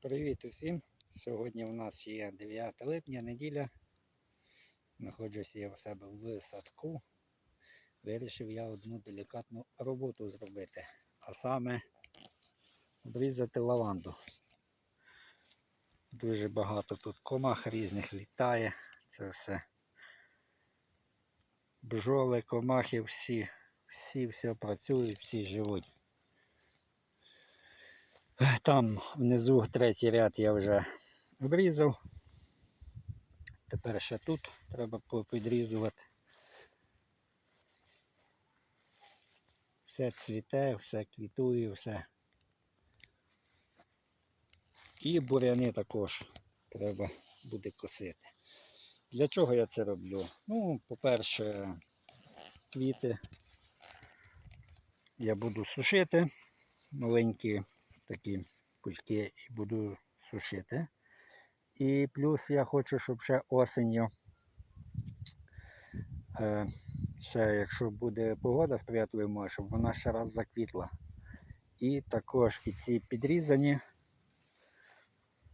Привіт усім! Сьогодні у нас є 9 липня, неділя. Знаходжуся я у себе в садку. Вирішив я одну делікатну роботу зробити, а саме обрізати лаванду. Дуже багато тут комах різних літає. Це все. Бджоли, комахи, всі, всі все працюють, всі живуть. Там внизу третій ряд я вже обрізав. Тепер ще тут треба підрізувати. Все цвіте, все квітує, все. І буряни також треба буде косити. Для чого я це роблю? Ну, по-перше, квіти я буду сушити маленькі такі пучки і буду сушити. І плюс я хочу, щоб ще осенню, е, ще якщо буде погода сприятлива, щоб вона ще раз заквітла. І також і ці підрізані,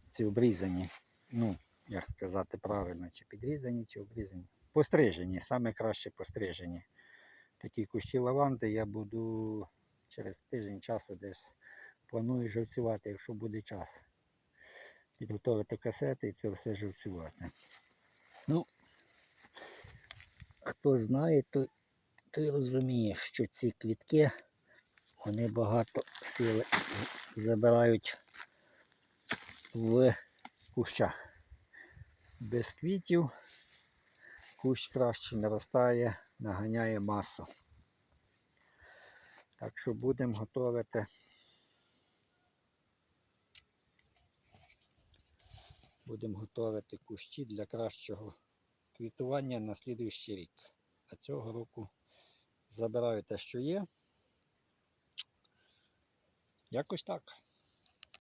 ці обрізані, ну, як сказати правильно, чи підрізані, чи обрізані. Пострижені, саме краще пострижені. Такі кущі лаванди я буду через тиждень часу десь планую живцювати, якщо буде час. Підготовити касети і це все живцювати. Ну, хто знає, той, той розуміє, що ці квітки вони багато сили забирають в кущах. Без квітів кущ краще наростає, наганяє масу. Так що будемо готувати будемо готувати кущі для кращого квітування на слідуючий рік. А цього року забираю те, що є. Якось так.